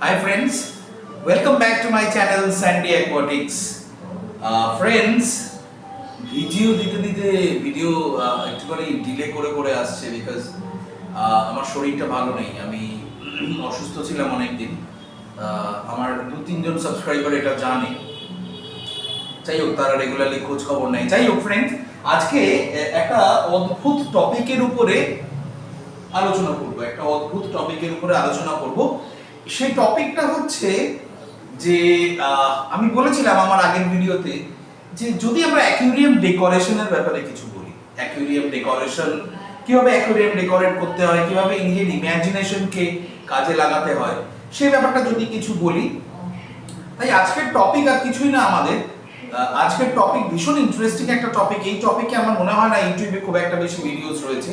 Hi friends, welcome back to my channel Sandy Aquatics. Uh, friends, video দিতে দিতে video একটুখানি delay করে করে আসছে বিকজ আমার শরীরটা ভালো নেই। আমি অসুস্থ ছিলাম অনেকদিন। আহ, আমার দু তিনজন সাবস্ক্রাইবার এটা জানে। যাই হোক তারা রেগুলারলি খোঁজ খবর নেয়। যাই হোক ফ্রেন্ড আজকে একটা অদ্ভুত টপিকের উপরে আলোচনা করব। একটা অদ্ভুত টপিকের উপরে আলোচনা করব। সেই টপিকটা হচ্ছে যে আমি বলেছিলাম আমার আগের ভিডিওতে যে যদি আমরা অ্যাকুরিয়াম ডেকোরেশনের ব্যাপারে কিছু বলি, অ্যাকুরিয়াম ডেকোরেশন, কীভাবে অ্যাকুরিয়াম ডেকোরেট করতে হয়, কীভাবে নিজের ইমাজিনেশনকে কাজে লাগাতে হয়, সেই ব্যাপারটা যদি কিছু বলি, তাই আজকের টপিক আর কিছুই না আমাদের। আজকের টপিক ভীষণ ইন্টারেস্টিং একটা টপিক এই টপিকে আমার মনে হয় না ইউটিউবে খুব একটা বেশি ভিডিওস রয়েছে।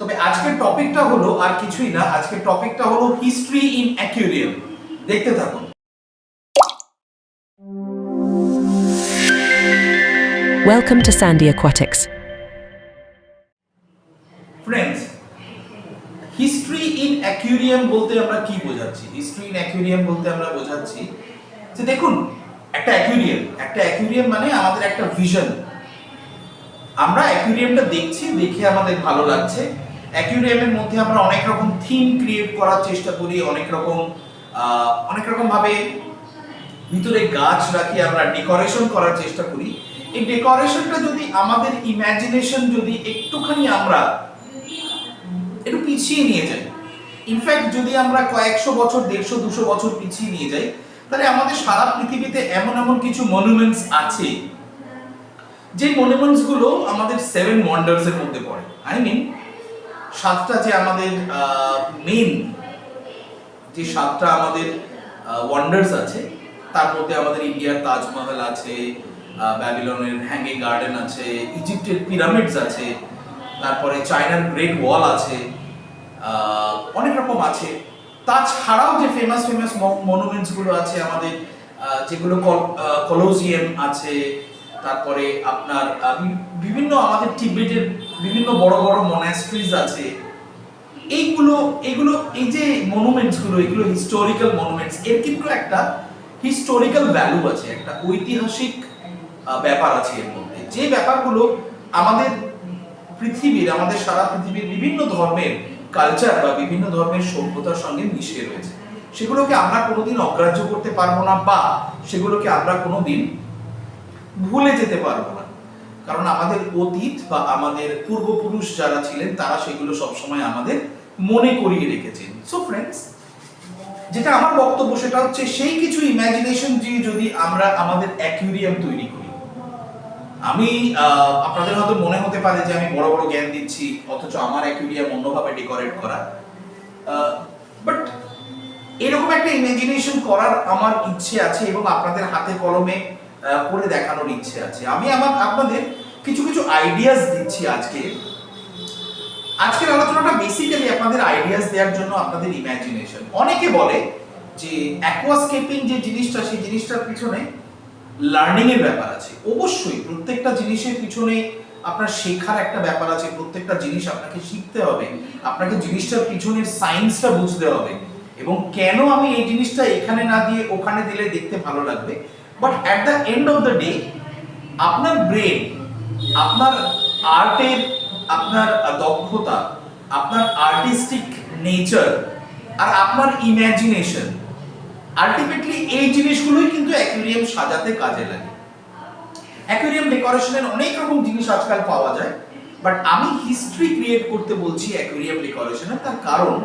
তবে আজকের টপিকটা হলো আর কিছুই না আজকের টপিকটা হলো হিস্ট্রি ইন অ্যাকুরিয়াম দেখতে থাকুন। Welcome to Sandy Aquatics. Friends history in aquarium বলতে আমরা কি বোঝাচ্ছি? হিস্ট্রি ইন অ্যাকুরিয়াম বলতে আমরা বোঝাচ্ছি যে দেখুন একটা অ্যাকুরিয়াম একটা অ্যাকুরিয়াম মানে আমাদের একটা ভিশন আমরা অ্যাকুরিয়ামটা দেখছি দেখে আমাদের ভালো লাগছে। অ্যাকুরিয়ামের মধ্যে আমরা অনেক রকম থিম ক্রিয়েট করার চেষ্টা করি, অনেক রকম অনেক রকম ভাবে ভিতরে গাছ রাখি আমরা ডেকোরেশন করার চেষ্টা করি। এই ডেকোরেশনটা যদি আমাদের ইমাজিনেশন যদি একটুখানি আমরা একটু পিছিয়ে নিয়ে যাই ইনফ্যাক্ট যদি আমরা কয়েকশো বছর, দেড়শো, দুশো বছর পিছিয়ে নিয়ে যাই, তাহলে আমাদের সারা পৃথিবীতে এমন এমন কিছু মনুমেন্টস আছে, যে মনুমেন্টসগুলো আমাদের সেভেন ওয়ান্ডার্স এর মধ্যে পড়ে। আই মিন সাতটা যে আমাদের মেন যে সাতটা আমাদের ওয়ান্ডার্স আছে, তার মধ্যে আমাদের ইন্ডিয়ার তাজমহল আছে ব্যাবিলনের হ্যাঙ্গিং গার্ডেন আছে ইজিপ্টের পিরামিডস আছে, তারপরে চায়নার গ্রেট ওয়াল আছে অনেক রকম আছে। তাছাড়াও যে ফেমাস ফেমাস মনুমেন্টসগুলো আছে আমাদের যেগুলো কলোজিয়াম আছে তারপরে আপনার বিভিন্ন আমাদের টিবেটের বিভিন্ন বড় বড় মনাস্ট্রিজ আছে। এইগুলো এগুলো এই যে মনুমেন্টসগুলো এগুলো হিস্টোরিক্যাল মনুমেন্টস এর কিন্তু একটা হিস্টোরিক্যাল ভ্যালু আছে, একটা ঐতিহাসিক ব্যাপার আছে এর মধ্যে। যে ব্যাপারগুলো আমাদের পৃথিবীর, আমাদের সারা পৃথিবীর বিভিন্ন ধর্মের কালচার বা বিভিন্ন ধর্মের সভ্যতার সঙ্গে মিশে রয়েছে। সেগুলোকে আমরা কোনোদিন অগ্রাহ্য করতে পারব না বা সেগুলোকে আমরা কোনোদিন ভুলে যেতে পারব না। কারণ আমাদের অতীত বা আমাদের পূর্বপুরুষ যারা ছিলেন, তারা সেগুলো সবসময় আমাদের মনে করিয়ে রেখেছেন। সো ফ্রেন্ডস যেটা আমার বক্তব্য সেটা হচ্ছে, সেই কিছু ইমাজিনেশন দিয়ে যদি আমরা আমাদের অ্যাকুরিয়াম তৈরি করি। আমি আপনাদের হয়তো মনে হতে পারে যে আমি বড় বড় জ্ঞান দিচ্ছি, অথচ আমার অ্যাকুরিয়াম অন্যভাবে ডেকোরেট করা। বাট এরকম একটা ইমাজিনেশন করার আমার ইচ্ছে আছে এবং আপনাদের হাতে কলমে করে দেখানোর ইচ্ছে আছে। আমি আমার আপনাদের কিছু কিছু আইডিয়াস দিচ্ছি আজকে। আজকের আলোচনাটা বেসিক্যালি আপনাদের আইডিয়াস দেওয়ার জন্য আপনাদের ইমাজিনেশন অনেকে বলে যে অ্যাকোয়াস্কেপিং যে জিনিসটা, সেই জিনিসটার পিছনে লার্নিং এর ব্যাপার আছে। অবশ্যই প্রত্যেকটা জিনিসের পিছনে আপনার শেখার একটা ব্যাপার আছে। প্রত্যেকটা জিনিস আপনাকে শিখতে হবে। আপনাকে জিনিসটার পিছনের সায়েন্সটা বুঝতে হবে। এবং কেন আমি এই জিনিসটা এখানে না দিয়ে ওখানে দিলে দেখতে ভালো লাগবে? But at the end of the day আপনার ব্রেন আপনার আর্টের আপনার দক্ষতা, আপনার আর্টিস্টিক নেচার আর আপনার ইম্যাজিনেশন আলটিমেটলি এই জিনিসগুলোই কিন্তু অ্যাকুরিয়াম সাজাতে কাজে লাগে। অ্যাকুরিয়াম ডেকোরেশনের অনেক রকম জিনিস আজকাল পাওয়া যায় বাট আমি হিস্ট্রি ক্রিয়েট করতে বলছি অ্যাকুরিয়াম ডেকোরেশনের তার কারণ,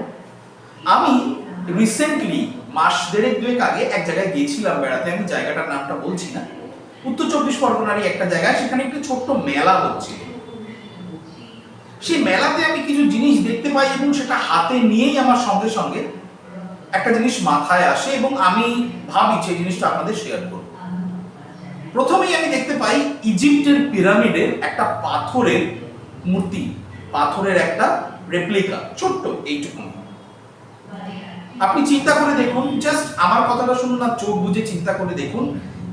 আমি রিসেন্টলি মাস দেড়েক দুয়েক আগে এক জায়গায় গিয়েছিলাম বেড়াতে, আমি জায়গাটার নামটা বলছি না। উত্তর চব্বিশ পরগনারই একটা জায়গায়, সেখানে একটি ছোট্ট মেলা হচ্ছিল সেই মেলাতে আমি কিছু জিনিস দেখতে পাই এবং সেটা হাতে নিয়েই আমার সঙ্গে সঙ্গে একটা জিনিস মাথায় আসে এবং আমি ভাবি সেই জিনিসটা আপনাদের শেয়ার করব। প্রথমেই আমি দেখতে পাই ইজিপ্টের পিরামিডের একটা পাথরের মূর্তি, পাথরের একটা রেপ্লিকা ছোট্ট এইটুকু আপনি চিন্তা করে দেখুন জাস্ট আমার কথাটা শুনুন না চোখ বুঝে চিন্তা করে দেখুন,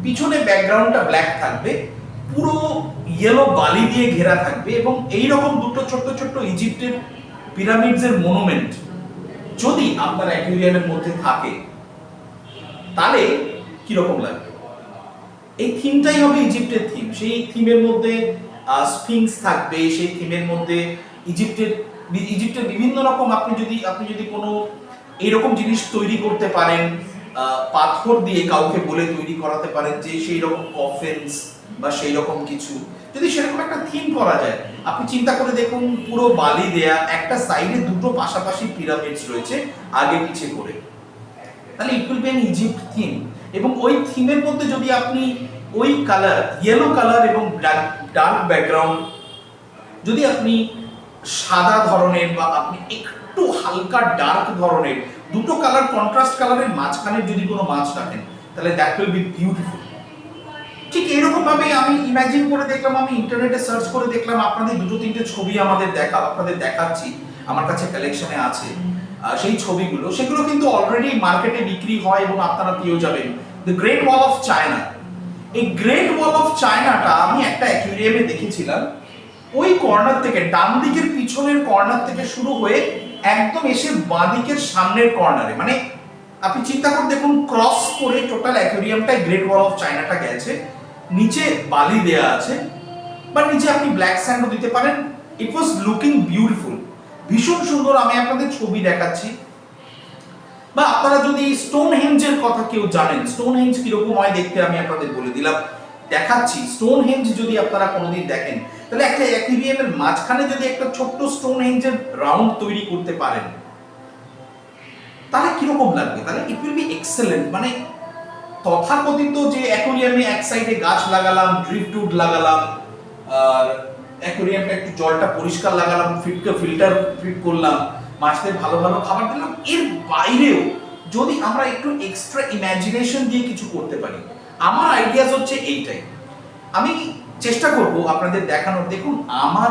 পিছনে ব্যাকগ্রাউন্ডটা ব্ল্যাক থাকবে, পুরো ইয়েলো বালি দিয়ে ঘেরা থাকবে এবং এই রকম দুটো ছোট্ট ছোট্ট ইজিপ্টের পিরামিডস এর মনুমেন্ট যদি আপনার অ্যাকুরিয়ামের মধ্যে থাকে, তাহলে কীরকম লাগবে? এই থিমটাই হবে ইজিপ্টের থিম সেই থিমের মধ্যে স্ফিংস থাকবে, সেই থিমের মধ্যে ইজিপ্টের ইজিপ্টের বিভিন্ন রকম, আপনি যদি আপনি যদি কোনো এরকম জিনিস তৈরি করতে পারেন পাথর দিয়ে কাউকে বলে তৈরি করাতে পারেন যে সেই রকম কফেন্স বা সেই রকম কিছু। যদি সেরকম একটা থিম করা যায়, আপনি চিন্তা করে দেখুন পুরো বালি দেয়া, একটা সাইডে দুটো পাশাপাশি পিরামিডস রয়েছে, আগে পিছে করে। তাহলে it will be an Egypt theme এবং ওই থিমের মধ্যে যদি আপনি ওই কালার ইয়েলো কালার এবং ডার্ক ব্যাকগ্রাউন্ড যদি আপনি সাদা ধরনের বা আপনি একটু হালকা ডার্ক ধরনের, দুটো কালার কন্ট্রাস্ট কালারের মাঝখানে যদি কোনো মাছ রাখেন, তাহলে দ্যাট উইল বি বিউটিফুল ঠিক এরকম ভাবে আমি ইমাজিন করে দেখলাম, আমি ইন্টারনেটে সার্চ করে দেখলাম, আপনাদের দুটো তিনটে ছবি আমাদের দেখা আপনাদের দেখাচ্ছি, আমার কাছে কালেকশনে আছে। সেই ছবিগুলো, সেগুলো কিন্তু অলরেডি মার্কেটে বিক্রি হয় এবং আপনারা পেয়েও যাবেন। The great wall of China এই গ্রেট ওয়াল অফ চায়নাটা আমি একটা অ্যাকুরিয়ামে দেখেছিলাম। ওই কর্নার থেকে ডান দিকের পিছনের কর্নার থেকে শুরু হয়ে একদম এসে বাঁ দিকের সামনের কর্নারে মানে আপনি চিন্তা করে দেখুন ক্রস করে টোটাল অ্যাকুরিয়ামটাই গ্রেট ওয়াল অফ চায়নাটা গেছে। নিচে বালি দেয়া আছে, বা নিচে আপনি ব্ল্যাক স্যান্ডও দিতে পারেন। ইট ওয়াজ লুকিং বিউটিফুল ভীষণ সুন্দর, আমি আপনাদের ছবি দেখাচ্ছি। বা আপনারা যদি স্টোন হেঞ্জের কথা কেউ জানেন স্টোন হেঞ্জ কীরকম হয় দেখতে আমি আপনাদের বলে দিলাম। দেখাচ্ছি স্টোন হেঞ্জ যদি আপনারা কোনোদিন দেখেন, তাহলে একটা অ্যাকুরিয়ামের মাঝখানে যদি একটা ছোট্ট স্টোন হেঞ্জের রাউন্ড তৈরি করতে পারেন, তাহলে কীরকম লাগবে? তাহলে ইট উইল বি এক্সেলেন্ট মানে তথাকথিত যে অ্যাকোরিয়ামে এক সাইডে গাছ লাগালাম ড্রিফটুড লাগালাম, আর অ্যাকোরিয়ামটা একটু জলটা পরিষ্কার লাগালাম ফিটকে ফিল্টার ফিট করলাম মাছদের ভালো ভালো খাবার দিলাম, এর বাইরেও যদি আমরা একটু এক্সট্রা ইমাজিনেশন দিয়ে কিছু করতে পারি আমার আইডিয়াস হচ্ছে এইটাই। আমি চেষ্টা করব আপনাদের দেখানোর। দেখুন, আমার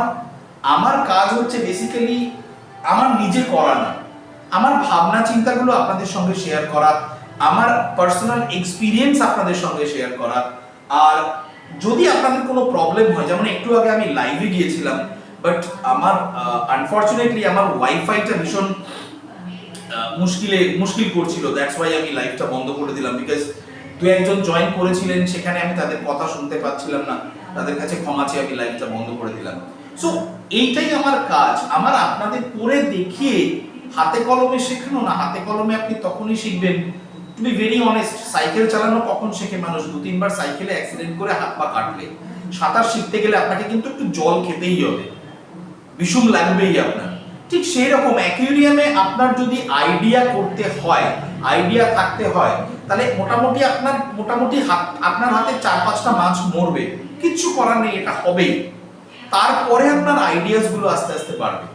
আমার কাজ হচ্ছে বেসিক্যালি আমার নিজে করা না। আমার ভাবনা চিন্তাগুলো আপনাদের সঙ্গে শেয়ার করা, আমার পার্সোনাল এক্সপিরিয়েন্স আপনাদের সঙ্গে শেয়ার করা। আর যদি আপনাদের কোনো প্রবলেম হয়, যেমন একটু আগে আমি লাইভে গিয়েছিলাম বাট আমার আনফর্চুনেটলি আমার ওয়াইফাইটা ভীষণ মুশকিলে, মুশকিল করছিল। দ্যাটস ওয়াই আমি লাইভটা বন্ধ করে দিলাম বিকজ দু একজন জয়েন করেছিলেন, সেখানে আমি তাদের কথা শুনতে পাচ্ছিলাম না। তাদের কাছে ক্ষমা চেয়ে আমি লাইভটা বন্ধ করে দিলাম। সো এইটাই আমার কাজ। আমার আপনাদের করে দেখিয়ে হাতে কলমে শেখানো না, হাতে কলমে আপনি তখনই শিখবেন। To be very honest cycle চালানো কখন শেখে মানুষ? দু, তিনবার সাইকেলে অ্যাক্সিডেন্ট করে হাত পা কাটলে। সাঁতার শিখতে গেলে আপনাকে কিন্তু একটু জল খেতেই হবে। বিষুম লাগবেই আপনার। ঠিক সেই রকম অ্যাকুরিয়ামে আপনার যদি আইডিয়া করতে হয় আইডিয়া থাকতে হয়, তাহলে মোটামুটি আপনার, মোটামুটি হাত, আপনার হাতে চার পাঁচটা মাছ মরবে, কিচ্ছু করার নেই, এটা হবেই। তারপরে আপনার আইডিয়াসগুলো আস্তে আস্তে বাড়বে।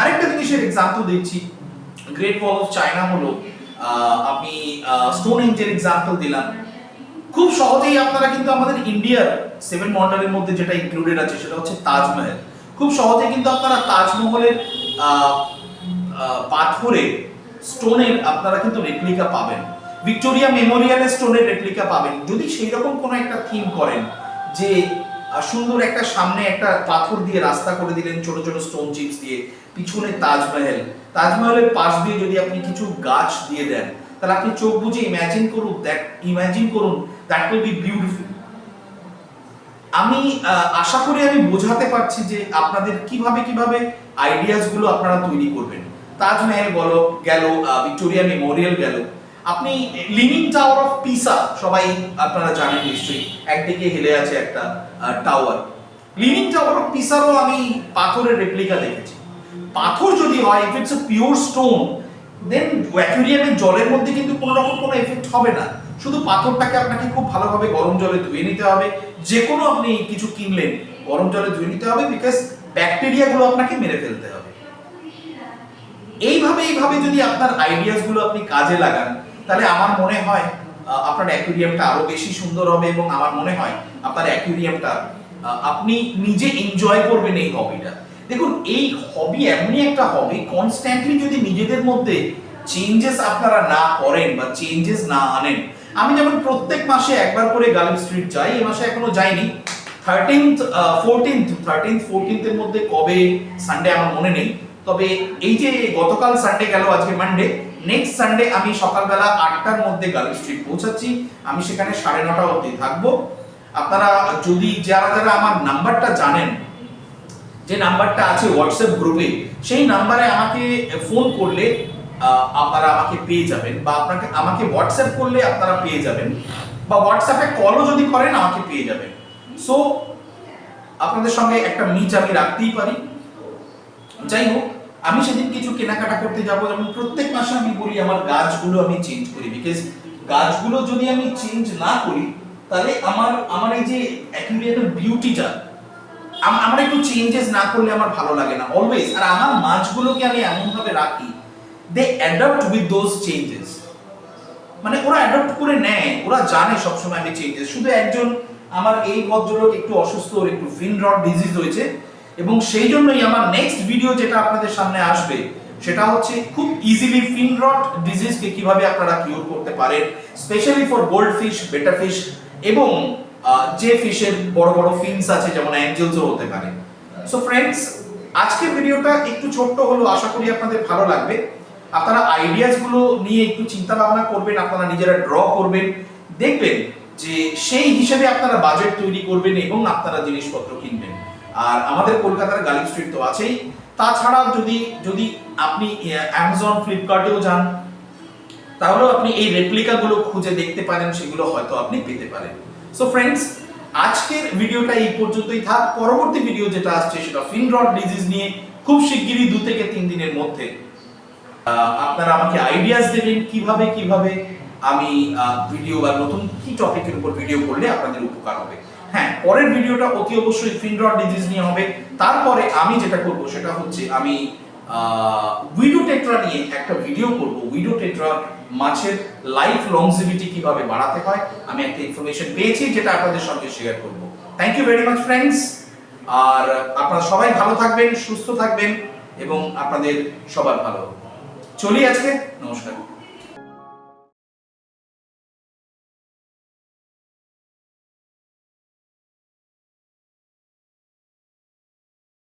আরেকটা জিনিসের এক্সাম্পল দিচ্ছি গ্রেট ওয়াল অফ চায়না হলো আমি স্টোন হেঞ্জের এক্সাম্পল দিলাম। খুব সহজেই আপনারা কিন্তু আমাদের ইন্ডিয়ার সেভেন মন্ডলের মধ্যে যেটা ইনক্লুডেড আছে, সেটা হচ্ছে তাজমহল। খুব সহজে কিন্তু আপনারা তাজমহলের পাথরের স্টোনের আপনারা কিন্তু রেপ্লিকা পাবেন। ভিক্টোরিয়া মেমোরিয়ালের স্টোনের রেপ্লিকা পাবেন। যদি সেই রকম কোনো একটা থিম করেন, যে সুন্দর একটা সামনে একটা পাথর দিয়ে রাস্তা করে দিলেন, ছোট ছোট স্টোন চিপস দিয়ে, পিছনে তাজমহল। তাজমহলের পাশ দিয়ে যদি আপনি কিছু গাছ দিয়ে দেন, তাহলে আপনি চোখ বুঝে ইমাজিন করুন দ্যাট ইমাজিন করুন দ্যাট উইল বি বিউটিফুল আমি আশা করি আমি বোঝাতে পারছি যে আপনাদের কীভাবে কীভাবে আইডিয়াসগুলো আপনারা তৈরি করবেন। তাজমহল গেল গেল ভিক্টোরিয়া মেমোরিয়াল গেল। আপনি লিভিং টাওয়ার অফ পিসা, সবাই আপনারা জানেন নিশ্চয়ই, একদিকে হেলে আছে একটা টাওয়ার। লিভিং টাওয়ার অফ পিসারও আমি পাথরের রেপ্লিকা দেখেছি। পাথর যদি হয় if it's pure stone then অ্যাকুরিয়ামের জলের মধ্যে কিন্তু কোনো রকম কোনো এফেক্ট হবে না। শুধু পাথরটাকে আপনাকে খুব ভালোভাবে গরম জলে ধুয়ে নিতে হবে। যে কোনো আপনি কিছু কিনলেন, গরম জলে ধুয়ে নিতে হবে বিকজ ব্যাকটেরিয়াগুলো আপনাকে মেরে ফেলতে হবে। এইভাবে এইভাবে যদি আপনার আইডিয়াসগুলো আপনি কাজে লাগান, তাহলে আমার মনে হয় আপনার অ্যাকুরিয়ামটা আরও বেশি সুন্দর হবে এবং আমার মনে হয় আপনার অ্যাকুরিয়ামটা আপনি নিজে এনজয় করবেন এই হবিটা দেখুন, এই হবি এমনই একটা হবি কনস্ট্যান্টলি যদি নিজেদের মধ্যে চেঞ্জেস আপনারা না করেন বা চেঞ্জেস না আনেন, আমি যেমন প্রত্যেক মাসে একবার করে গালিব স্ট্রিট যাই, এই মাসে এখনও যাইনি থার্টিন্থ ফোরটিন্থ থার্টিন্থ ফোরটিন্থের মধ্যে কবে সানডে আমার মনে নেই তবে এই যে গতকাল সানডে গেল, আজকে মানডে নেক্সট সানডে আমি সকালবেলা আটটার মধ্যে গার্ল স্ট্রিট পৌঁছাচ্ছি। আমি সেখানে সাড়ে নটা অবধি থাকব। আপনারা যদি যারা যারা আমার নাম্বারটা জানেন, যে নাম্বারটা আছে হোয়াটসঅ্যাপ গ্রুপে সেই নাম্বারে আমাকে ফোন করলে আপনারা আমাকে পেয়ে যাবেন বা আপনাকে, আমাকে হোয়াটসঅ্যাপ করলে আপনারা পেয়ে যাবেন বা হোয়াটসঅ্যাপে কলও যদি করেন, আমাকে পেয়ে যাবেন। সো আপনাদের সঙ্গে একটা মিট আমি রাখতেই পারি। যাই হোক আমি সেদিন কিছু কেনাকাটা করতে যাব যেমন প্রত্যেক মাসে আমি বলি, আমার গাছগুলো আমি চেঞ্জ করি। বিকজ গাছগুলো যদি আমি চেঞ্জ না করি, তাহলে আমার আমার এই যে অ্যাকুরিয়ামের বিউটিটা আমার একটু চেঞ্জেস না করলে আমার ভালো লাগে না অলওয়েজ আর আমার মাছগুলোকে আমি এমনভাবে রাখি they adapt with those changes মানে ওরা অ্যাডাপ্ট করে নেয়, ওরা জানে সবসময় আমি চেঞ্জেস শুধু একজন, আমার এই ভদ্রলোক একটু অসুস্থ, ওর একটু ফিন রড ডিজিজ হয়েছে এবং সেই জন্যই আমার নেক্সট ভিডিও যেটা আপনাদের সামনে আসবে, সেটা হচ্ছে খুব ইজিলি ফিন রড ডিজিজকে কীভাবে আপনারা কিউর করতে পারেন specially for gold fish betta fish এবং যে ফিশের বড় বড় ফিনস আছে যেমন অ্যাঞ্জেলসও হতে পারে। সো ফ্রেন্ডস আজকের ভিডিওটা একটু ছোট্ট হলো আশা করি আপনাদের ভালো লাগবে। আপনারা আইডিয়াসগুলো নিয়ে একটু চিন্তা ভাবনা করবেন, আপনারা নিজেরা ড্র করবেন, দেখবেন যে সেই হিসেবে আপনারা বাজেট তৈরি করবেন এবং আপনারা জিনিসপত্র কিনবেন। আর আমাদের কলকাতার গালি স্ট্রিট তো আছেই। তাছাড়া যদি যদি আপনি অ্যামাজন ফ্লিপকার্টেও যান, তাহলেও আপনি এই রেপ্লিকাগুলো খুঁজে দেখতে পারেন, সেগুলো হয়তো আপনি পেতে পারেন। সো ফ্রেন্ডস আজকের ভিডিওটা এই পর্যন্তই থাক। পরবর্তী ভিডিও যেটা আসছে সেটা ফিনরড ডিজিজ নিয়ে খুব শিগগিরই দু থেকে তিন দিনের মধ্যে। আপনারা আমাকে আইডিয়াস দেবেন, কীভাবে কীভাবে আমি ভিডিও বা নতুন কি টপিকের উপর ভিডিও করলে আপনাদের উপকার হবে। হ্যাঁ পরের ভিডিওটা অতি অবশ্যই ফিনরড ডিজিজ নিয়ে হবে। তারপরে আমি যেটা করব সেটা হচ্ছে আমি উইডো টেট্রা নিয়ে একটা ভিডিও করব। উইডো টেট্রা মাছের লাইফ লংজিভিটি কীভাবে বাড়াতে হয়, আমি একটা ইনফরমেশন পেয়েছি যেটা আপনাদের সঙ্গে শেয়ার করব। Thank you very much friends আর আপনারা সবাই ভালো থাকবেন, সুস্থ থাকবেন এবং আপনাদের সবার ভালো। চলি আজকে, নমস্কার।